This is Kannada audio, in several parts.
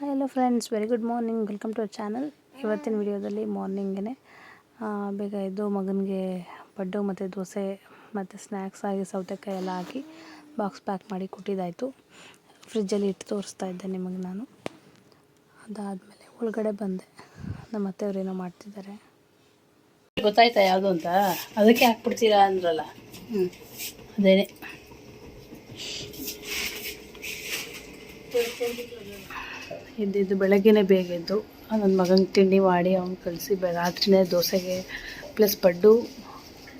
Hello friends very good morning welcome to our channel ಇವತ್ತಿನ ವಿಡಿಯೋದಲ್ಲಿ ಮಾರ್ನಿಂಗೇ ಬೇಗ ಎದ್ದು ಮಗನಿಗೆ ಪಡ್ಡು ಮತ್ತು ದೋಸೆ ಮತ್ತು ಸ್ನ್ಯಾಕ್ಸ್ ಆಗಿ ಸೌತೆಕಾಯಿ ಎಲ್ಲ ಹಾಕಿ ಬಾಕ್ಸ್ ಪ್ಯಾಕ್ ಮಾಡಿ ಕೊಟ್ಟಿದ್ದಾಯಿತು. ಫ್ರಿಜ್ಜಲ್ಲಿ ಇಟ್ಟು ತೋರಿಸ್ತಾ ಇದ್ದೆ ನಿಮಗೆ ನಾನು. ಅದಾದಮೇಲೆ ಒಳಗಡೆ ಬಂದೆ. ನಮ್ಮ ಅತ್ತೆಯವ್ರೇನೋ ಮಾಡ್ತಿದ್ದಾರೆ. ಗೊತ್ತಾಯ್ತಾ ಯಾವುದು ಅಂತ? ಅದಕ್ಕೆ ಹಾಕ್ಬಿಡ್ತೀರಾ ಅಂದ್ರಲ್ಲ. ಹ್ಞೂ ಅದೇನೆ. ಇದ್ದಿದ್ದು ಬೆಳಗ್ಗೆನೇ ಬೇಗ ಎದ್ದು ನನ್ನ ಮಗನ ತಿಂಡಿ ಮಾಡಿ ಅವ್ನು ಕಳಿಸಿ ಬೆ ರಾತ್ರಿನೇ ದೋಸೆಗೆ ಪ್ಲಸ್ ಪಡ್ಡು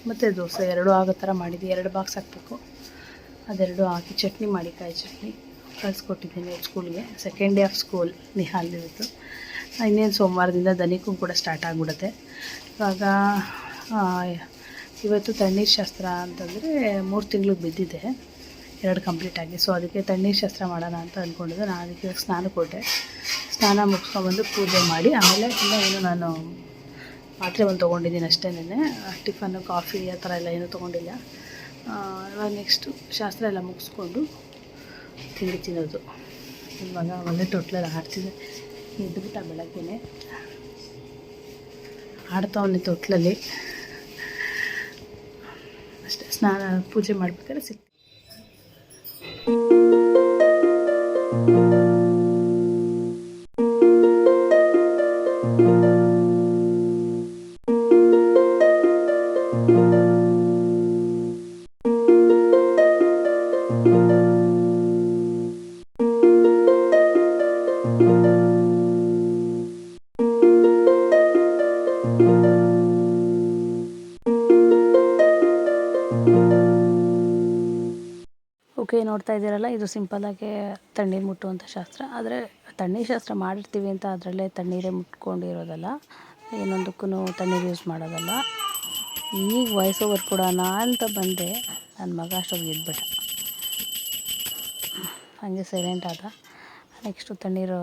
ಮತ್ತು ದೋಸೆ ಎರಡೂ ಆಗೋ ಥರ ಮಾಡಿದ್ದು. ಎರಡು ಬಾಕ್ಸ್ ಹಾಕಬೇಕು. ಅದೆರಡು ಹಾಕಿ ಚಟ್ನಿ ಮಾಡಿ ಕಾಯಿ ಚಟ್ನಿ ಕಳಿಸ್ಕೊಟ್ಟಿದ್ದೀನಿ ಸ್ಕೂಲ್ಗೆ second day of school Nihal ಇವತ್ತು ಇನ್ನೇನು ಸೋಮವಾರದಿಂದ ದನಿಗೂ ಕೂಡ ಸ್ಟಾರ್ಟ್ ಆಗಿಬಿಡುತ್ತೆ. ಇವಾಗ ಇವತ್ತು ತಣ್ಣೀರ್ ಶಾಸ್ತ್ರ ಅಂತಂದರೆ ಮೂರು ತಿಂಗಳಿಗೆ ಬಿದ್ದಿದೆ. ಎರಡು ಕಂಪ್ಲೀಟ್ ಆಗಿ. ಸೊ ಅದಕ್ಕೆ ತಣ್ಣೀರು ಶಾಸ್ತ್ರ ಮಾಡೋಣ ಅಂತ ಅಂದ್ಕೊಂಡಿದ್ದೆ ನಾನು ಅದಕ್ಕೆ ಸ್ನಾನ ಕೊಟ್ಟೆ. ಸ್ನಾನ ಮುಗಿಸ್ಕೊಂಬಂದು ಪೂಜೆ ಮಾಡಿ. ಆಮೇಲೆ ಇಲ್ಲ ಏನು ನಾನು ಪಾತ್ರೆ ಒಂದು ತೊಗೊಂಡಿದ್ದೀನಿ ಅಷ್ಟೇನೆ ಟಿಫನ್ನು ಕಾಫಿ, ಆ ಥರ ಎಲ್ಲ ಏನೂ ತೊಗೊಂಡಿಲ್ಲ. ಇವಾಗ ನೆಕ್ಸ್ಟು ಶಾಸ್ತ್ರ ಎಲ್ಲ ಮುಗಿಸ್ಕೊಂಡು ತಿಂಡಿ ತಿನ್ನೋದು. ಇವಾಗ ಒಂದೇ ತೊಟ್ಲಲ್ಲಿ ಹಾಡ್ತಿದ್ದೆ ಎದ್ದುಬಿಟ್ಟ ಬೆಳಗ್ಗೆನೆ. ಆಡ್ತಾವನೆ ತೊಟ್ಲಲ್ಲಿ. ಅಷ್ಟೇ. ಸ್ನಾನ ಪೂಜೆ ಮಾಡ್ಬೇಕಾದ್ರೆ ಸಿಕ್ ನೋಡ್ತಾ ಇದ್ದೀರಲ್ಲ, ಇದು ಸಿಂಪಲ್ಲಾಗಿ ತಣ್ಣೀರು ಮುಟ್ಟುವಂಥ ಶಾಸ್ತ್ರ. ಆದರೆ ತಣ್ಣೀರು ಶಾಸ್ತ್ರ ಮಾಡಿರ್ತೀವಿ ಅಂತ ಅದರಲ್ಲೇ ತಣ್ಣೀರೇ ಮುಟ್ಕೊಂಡಿರೋದಲ್ಲ ಏನೊಂದಕ್ಕೂ ತಣ್ಣೀರು ಯೂಸ್ ಮಾಡೋದಲ್ಲ. ಈಗ ವಾಯ್ಸ್ ಓವರ್ ಕೊಡೋಣ ಅಂತ ಬಂದೆ ನನ್ನ ಮಗ ಅಷ್ಟೊಂದು ಎದ್ಬಿಟ್ಟ ಹಾಗೆ ಸೈಲೆಂಟ್ ಆದ. ನೆಕ್ಸ್ಟು ತಣ್ಣೀರು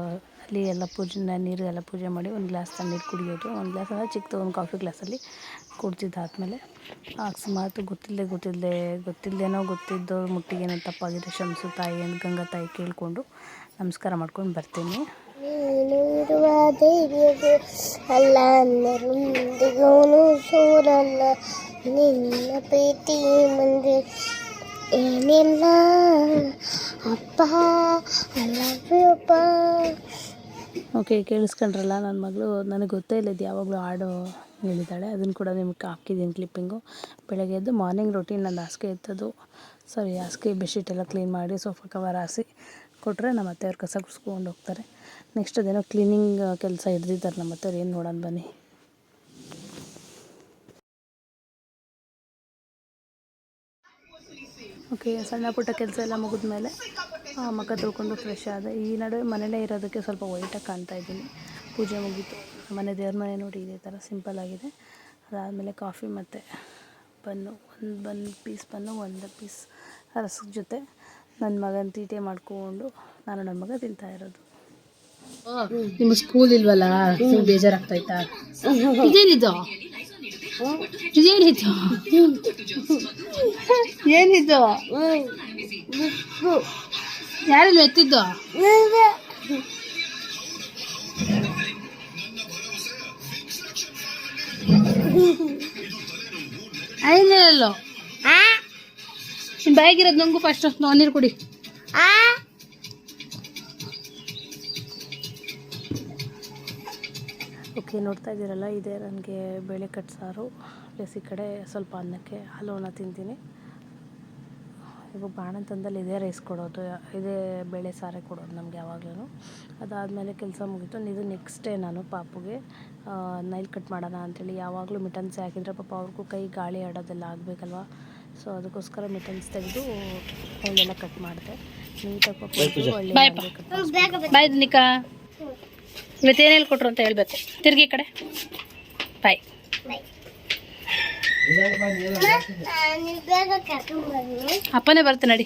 ಅಲ್ಲಿ ಎಲ್ಲ ಪೂಜೆ ನೀರು ಎಲ್ಲ ಪೂಜೆ ಮಾಡಿ ಒಂದು ಗ್ಲಾಸ್ ತಣ್ಣೀರು ಕುಡಿಯೋದು. ಒಂದು ಗ್ಲಾಸ್ ಅಂದರೆ ಚಿಕ್ಕದು ಒಂದು ಕಾಫಿ ಗ್ಲಾಸಲ್ಲಿ ಕುಡ್ದಿದ್ದಾದಮೇಲೆ ಅಕಸ್ಮಾತ್ ಗೊತ್ತಿಲ್ಲದೆ ಗೊತ್ತಿಲ್ಲದೆ ಗೊತ್ತಿಲ್ಲದೇನೋ ಗೊತ್ತಿದ್ದೋ ಮುಟ್ಟಿಗೇನೋ ತಪ್ಪಾಗಿದೆ ಶಂಸು ತಾಯಿ ಅಂತ ಗಂಗಾ ತಾಯಿ ಕೇಳಿಕೊಂಡು ನಮಸ್ಕಾರ ಮಾಡ್ಕೊಂಡು ಬರ್ತೀನಿ. ನೀನು ಇರುವ ಧೈರ್ಯವು ಅಲ್ಲ ಅನ್ನರು ಸೂರಲ್ಲ ನಿನ್ನ ಪ್ರೀತಿ ಮುಂದೆ ಏನಿಲ್ಲ ಅಪ್ಪ. ಅಲ್ಲಪ್ಪ ಓಕೆ ಕೇಳಿಸ್ಕೊಂಡ್ರಲ್ಲ ನನ್ನ ಮಗಳು ನನಗೆ ಗೊತ್ತೇ ಇಲ್ಲ ಇದು ಯಾವಾಗಲೂ ಹಾಡು ಹೇಳಿದ್ದಾಳೆ. ಅದನ್ನು ಕೂಡ ನಿಮ್ಗೆ ಹಾಕಿದ್ದೀನಿ ಕ್ಲಿಪ್ಪಿಂಗು ಬೆಳಗ್ಗೆ ಎದ್ದು ಮಾರ್ನಿಂಗ್ ರೊಟೀನ್ ನಂದು ಹಾಸಿಗೆ ಎತ್ತೋದು ಸಾರಿ ಹಾಸಿಗೆ ಬೆಡ್ಶೀಟ್ ಎಲ್ಲ ಕ್ಲೀನ್ ಮಾಡಿ ಸೋಫಾ ಕವರ್ ಹಾಸಿ ಕೊಟ್ಟರೆ ನಮ್ಮ ಅತ್ತೆಯವ್ರು ಕಸ ಗುಡಿಸ್ಕೊಂಡು ಹೋಗ್ತಾರೆ. ನೆಕ್ಸ್ಟ್ ಅದೇನೋ ಕ್ಲೀನಿಂಗ್ ಕೆಲಸ ಹಿಡ್ದಿದ್ದಾರೆ ನಮ್ಮ ಅತ್ತೆಯವ್ರು. ಏನು ನೋಡೋಣ ಬನ್ನಿ. ಓಕೆ ಸಣ್ಣ ಪುಟ್ಟ ಕೆಲಸ ಎಲ್ಲ ಮುಗಿದ್ಮೇಲೆ ಆ, ಮುಖ ತೊಳ್ಕೊಂಡು ಫ್ರೆಶ್ ಆದ. ಈ ನಡುವೆ ಮನೇಲೇ ಇರೋದಕ್ಕೆ ಸ್ವಲ್ಪ ವೈಟಾಗಿ ಕಾಣ್ತಾ ಇದ್ದೀನಿ. ಪೂಜೆ ಮುಗೀತು. ಮನೆ ದೇವ್ರ ಮನೆ ನೋಡಿ ಇದೇ ಥರ ಸಿಂಪಲ್ ಆಗಿದೆ. ಅದಾದಮೇಲೆ ಕಾಫಿ ಮತ್ತು ಬನ್ನು ಒಂದು ಬನ್ ಪೀಸ್ ಬನ್ನು ಒಂದು ಪೀಸ್ ರಸದ ಜೊತೆ ನನ್ನ ಮಗನ ತೀಟೆ ಮಾಡ್ಕೊಂಡು ನಾನು ನನ್ನ ಮಗ ತಿಂತಾ ಇರೋದು. ನಿಮ್ಮ ಸ್ಕೂಲ್ ಇಲ್ವಲ್ಲ? ನಿಮ್ಗೆ ಬೇಜಾರಾಗ್ತೈತಾ ಇದೇನಿದು? ಇದೇನಿದು? ಏನಿದು? ಯಾರಿಲ್ಲ ಎತ್ತಿದ್ದು? ನಿಮ್ಮ ಬಾಯಿಗಿರೋದು ನಂಗೂ ಫಸ್ಟ್ ನೀರು ಕುಡಿ. ಓಕೆ, ನೋಡ್ತಾ ಇದ್ದೀರಲ್ಲ, ಇದೇ ನನಗೆ ಬೇಳೆ ಕಟ್ ಸಾರು. ಪ್ಲಸ್ ಈ ಕಡೆ ಸ್ವಲ್ಪ ಅನ್ನಕ್ಕೆ ಹಲೋನ ತಿಂತೀನಿ. ಇವಾಗ ಬಾಣಂತಂದಲ್ಲಿ ಇದೇ ರೈಸ್ ಕೊಡೋದು, ಇದೇ ಬೇಳೆ ಸಾರೇ ಕೊಡೋದು ನಮ್ಗೆ ಯಾವಾಗಲೂ ಅದಾದಮೇಲೆ ಕೆಲಸ ಮುಗೀತು. ಇದು ನೆಕ್ಸ್ಟ್ ಡೇ ನಾನು ಪಾಪುಗೆ ನೈಲ್ ಕಟ್ ಮಾಡೋಣ ಅಂಥೇಳಿ ಯಾವಾಗಲೂ ಮಿಟನ್ಸ್ ಹಾಕಿದರೆ ಪಾಪ ಅವ್ರಿಗೂ ಕೈ ಗಾಳಿ ಆಡೋದೆಲ್ಲ ಆಗಬೇಕಲ್ವ? ಸೊ ಅದಕ್ಕೋಸ್ಕರ ಮಿಟನ್ಸ್ ತೆಗೆದು ನೈಲೆಲ್ಲ ಕಟ್ ಮಾಡಿದೆ. ನೀಟಾಗಿ ಪಾಪ ಒಳ್ಳೆ ಬಾಯ್ ನಿಕಾ ಹೇಳ್ಕೊಟ್ರು ಅಂತ ಹೇಳ್ಬೇಕು. ತಿರ್ಗಿ ಈ ಕಡೆ. ಬಾಯ್ ಅಪ್ಪನೇ ಬರುತ್ತೆ ನಡಿ.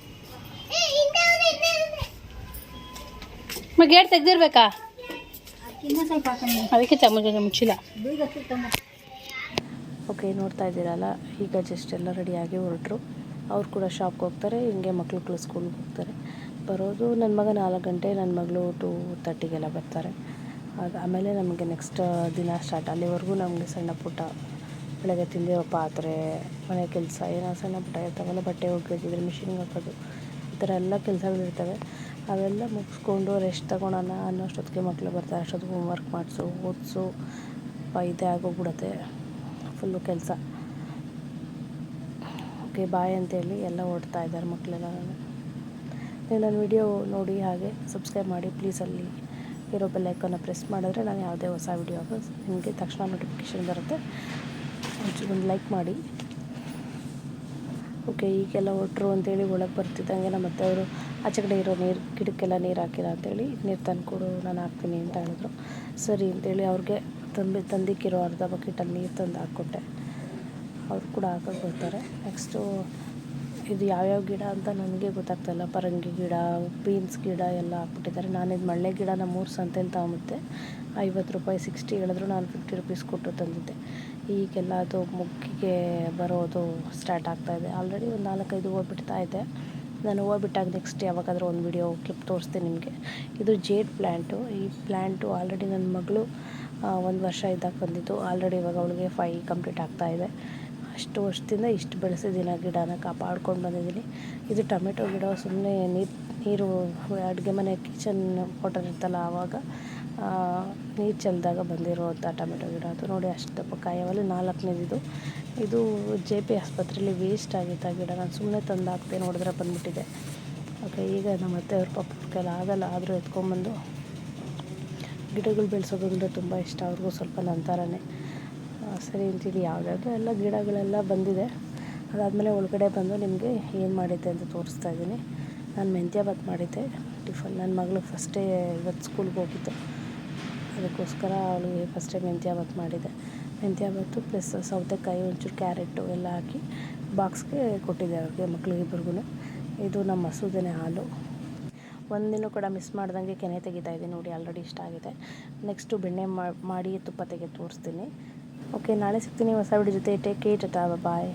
ಮ ಗೇಟ್ ತೆಗ್ದಿರ್ಬೇಕಾ? ಅದಕ್ಕೆ ಚಮಚ ಮುಚ್ಚಿಲ್ಲ. ಓಕೆ ನೋಡ್ತಾ ಇದ್ದೀರಲ್ಲ ಈಗ ಜಸ್ಟ್ ಎಲ್ಲ ರೆಡಿಯಾಗಿ ಹೊರಟ್ರು. ಅವ್ರು ಕೂಡ ಶಾಪ್ಗೆ ಹೋಗ್ತಾರೆ ಹಿಂಗೆ ಮಕ್ಕಳು ಸ್ಕೂಲ್ಗೆ ಹೋಗ್ತಾರೆ. ಬರೋದು ನನ್ನ ಮಗ ನಾಲ್ಕು ಗಂಟೆ ನನ್ನ ಮಗಳು ಟೂ ತರ್ಟಿಗೆಲ್ಲ ಬರ್ತಾರೆ. ಅದು ಆಮೇಲೆ ನಮಗೆ ನೆಕ್ಸ್ಟ್ ದಿನ ಸ್ಟಾರ್ಟ್ ಅಲ್ಲಿವರೆಗೂ ನಮಗೆ ಸಣ್ಣ ಪುಟ್ಟ ಬೆಳಗ್ಗೆ ತಿಂದಿರೋ ಪಾತ್ರೆ ಮನೆ ಕೆಲಸ ಏನೋ ಸಣ್ಣ ಪುಟ್ಟ ಇರ್ತಾವಲ್ಲ ಬಟ್ಟೆ ಒಗ್ಯೋದಿದ್ರೆ ಮಿಷಿನ್ಗೆ ಹಾಕೋದು ಈ ಥರ ಎಲ್ಲ ಕೆಲಸಗಳಿರ್ತವೆ ಅವೆಲ್ಲ ಮುಗಿಸ್ಕೊಂಡು ರೆಸ್ಟ್ ತೊಗೊಳೋಣ ಅನ್ನೋಷ್ಟೊತ್ತಿಗೆ ಮಕ್ಕಳು ಬರ್ತಾರೆ. ಅಷ್ಟೊತ್ತಿಗೆ ಹೋಮ್ವರ್ಕ್ ಮಾಡಿಸು, ಓದಿಸು ಇದೇ ಆಗೋಗ್ಬಿಡುತ್ತೆ ಫುಲ್ಲು ಕೆಲಸ. ಓಕೆ ಬಾಯ್ ಅಂತೇಳಿ ಎಲ್ಲ ಓಡ್ತಾ ಇದ್ದಾರೆ ಮಕ್ಕಳೆಲ್ಲ ನೀವು ನನ್ನ ವಿಡಿಯೋ ನೋಡಿ ಹಾಗೆ ಸಬ್ಸ್ಕ್ರೈಬ್ ಮಾಡಿ ಪ್ಲೀಸ್ ಅಲ್ಲಿ ಇರೋ ಬೆಲ್ಲೈಕನ್ನ ಪ್ರೆಸ್ ಮಾಡಿದ್ರೆ ನಾನು ಯಾವುದೇ ಹೊಸ ವಿಡಿಯೋ ನಿಮಗೆ ತಕ್ಷಣ ನೋಟಿಫಿಕೇಶನ್ ಬರುತ್ತೆ. ಒಂದು ಲೈಕ್ ಮಾಡಿ. ಓಕೆ, ಈಗೆಲ್ಲ ಒಟ್ಟರು ಅಂತೇಳಿ ಒಳಗೆ ಬರ್ತಿದ್ದಂಗೆ ನಮ್ಮ ಮತ್ತೆ ಅವರು ಆಚೆ ಕಡೆ ಇರೋ ನೀರು, ಗಿಡಕ್ಕೆಲ್ಲ ನೀರು ಹಾಕಿಲ್ಲ ಅಂತೇಳಿ ನೀರು ತಂದು ಕೊಡು, ನಾನು ಹಾಕ್ತೀನಿ ಅಂತ ಹೇಳಿದ್ರು. ಸರಿ ಅಂತೇಳಿ ಅವ್ರಿಗೆ ತಂದು ತಂದಿಕ್ಕಿರೋ ಅರ್ಧ ಬಕೆಟಲ್ಲಿ ನೀರು ತಂದು ಹಾಕ್ಕೊಟ್ಟೆ. ಅವ್ರು ಕೂಡ ಹಾಕಕ್ಕೆ ಬರ್ತಾರೆ. ನೆಕ್ಸ್ಟು ಇದು ಯಾವ್ಯಾವ ಗಿಡ ಅಂತ ನನಗೆ ಗೊತ್ತಾಗ್ತಾಯಿಲ್ಲ ಪರಂಗಿ ಗಿಡ, ಬೀನ್ಸ್ ಗಿಡ ಎಲ್ಲ ಹಾಕ್ಬಿಟ್ಟಿದ್ದಾರೆ. ನಾನಿದು ಮಳ್ಳೆ ಗಿಡನ ಮೂರು ಸಂತೆಲಿ ತಗೊಂಬಿದ್ದೆ ಐವತ್ತು ರೂಪಾಯಿ ಸಿಕ್ಸ್ಟಿ ಹೇಳಿದ್ರು ನಾನು ಫಿಫ್ಟಿ ರುಪೀಸ್ ಕೊಟ್ಟು ತಂದಿದ್ದೆ. ಈಗೆಲ್ಲ ಅದು ಮುಗ್ಗಿಗೆ ಬರೋದು ಸ್ಟಾರ್ಟ್ ಆಗ್ತಾಯಿದೆ ಆಲ್ರೆಡಿ ಒಂದು ನಾಲ್ಕೈದು ಹೂವು ಇದೆ. ನಾನು ಹೂವು ನೆಕ್ಸ್ಟ್ ಯಾವಾಗಾದರೂ ಒಂದು ವಿಡಿಯೋ ಕ್ಲಿಪ್ ತೋರಿಸ್ತೀನಿ ನಿಮಗೆ. ಇದು ಜೇಡ್ ಪ್ಲ್ಯಾಂಟು ಈ ಪ್ಲ್ಯಾಂಟು ಆಲ್ರೆಡಿ ನನ್ನ ಮಗಳು ಒಂದು ವರ್ಷ ಇದ್ದಾಗ ಬಂದಿದ್ದು. ಆಲ್ರೆಡಿ ಇವಾಗ ಅವಳಿಗೆ ಫೈ ಕಂಪ್ಲೀಟ್ ಆಗ್ತಾ ಇದೆ. ಅಷ್ಟು ವರ್ಷದಿಂದ ಇಷ್ಟು ಬೆಳೆಸಿದ್ದೀನಿ, ಆ ಗಿಡನ ಕಾಪಾಡ್ಕೊಂಡು ಬಂದಿದ್ದೀನಿ. ಇದು ಟೊಮೆಟೊ ಗಿಡ ಸುಮ್ಮನೆ ನೀರು ನೀರು, ಅಡುಗೆ ಮನೆ, ಕಿಚನ್ ವಾಟರ್ ಇರ್ತಲ್ಲ ಆವಾಗ ನೀರು ಚೆಲ್ಲಿದಾಗ ಬಂದಿರುವಂಥ ಟೊಮೆಟೊ ಗಿಡ. ಅದು ನೋಡಿ ಅಷ್ಟು ದಪ್ಪ ಕಾಯವಲ್ಲಿ ನಾಲ್ಕನೇದಿದು. ಇದು ಜೆ ಪಿ ಆಸ್ಪತ್ರೆಯಲ್ಲಿ ವೇಸ್ಟ್ ಆಗಿತ್ತು ಆ ಗಿಡ. ನಾನು ಸುಮ್ಮನೆ ತಂದು ನೋಡಿದ್ರೆ ಬಂದುಬಿಟ್ಟಿದೆ. ಓಕೆ, ಈಗ ನಮ್ಮ ಅತ್ತೆಯವ್ರ ಪಾಪ ಕೈಲಿ ಆಗಲ್ಲ. ಆದರೂ ಎತ್ಕೊಂಬಂದು ಗಿಡಗಳು ಬೆಳೆಸೋದು ಅಂದರೆ ತುಂಬ ಇಷ್ಟ. ಅವ್ರಿಗೂ ಸ್ವಲ್ಪ ನನ್ನ ಆ, ಸರಿ ಅಂತೇಳಿ ಯಾವುದ್ಯಾವುದೋ ಎಲ್ಲ ಗಿಡಗಳೆಲ್ಲ ಬಂದಿದೆ. ಅದಾದಮೇಲೆ ಒಳಗಡೆ ಬಂದು ನಿಮಗೆ ಏನು ಮಾಡಿದ್ದೆ ಅಂತ ತೋರಿಸ್ತಾ ಇದ್ದೀನಿ. ನಾನು ಮೆಂತ್ಯ ಭಾತ್ ಮಾಡಿದ್ದೆ ಟಿಫನ್. ನನ್ನ ಮಗಳು ಫಸ್ಟೇ ಇವತ್ತು ಸ್ಕೂಲ್ಗೆ ಹೋಗಿದ್ದು. ಅದಕ್ಕೋಸ್ಕರ ಅವಳಿಗೆ ಫಸ್ಟೇ ಮೆಂತ್ಯ ಭಾತ್ ಮಾಡಿದ್ದೆ ಮೆಂತ್ಯ ಭಾತು ಪ್ಲಸ್ ಸೌತೆಕಾಯಿ ಒಂಚೂರು ಕ್ಯಾರೆಟು ಎಲ್ಲ ಹಾಕಿ ಬಾಕ್ಸ್ಗೆ ಕೊಟ್ಟಿದ್ದೆ ಅವ್ರಿಗೆ ಮಕ್ಳಿಗಿಬ್ರಿಗೂ ಇದು ನಮ್ಮ ಮಸೂದೆನೆ ಹಾಲು. ಒಂದಿನ ಕೂಡ ಮಿಸ್ ಮಾಡ್ದಂಗೆ ಕೆನೆ ತೆಗಿತಾ ಇದ್ದೀನಿ ನೋಡಿ ಆಲ್ರೆಡಿ ಇಷ್ಟ ಆಗಿದೆ. ನೆಕ್ಸ್ಟು ಬೆಣ್ಣೆ ಮಾಡಿ ತುಪ್ಪ ತೆಗೆದು ತೋರಿಸ್ತೀನಿ. ಓಕೆ ನಾಳೆ ಸಿಗ್ತೀನಿ ಹೊಸ ವಿಡಿಯೋ ಜೊತೆ ಟೇಕ್ ಕೇರ್ ಟಾಟಾ ಬಾಯ್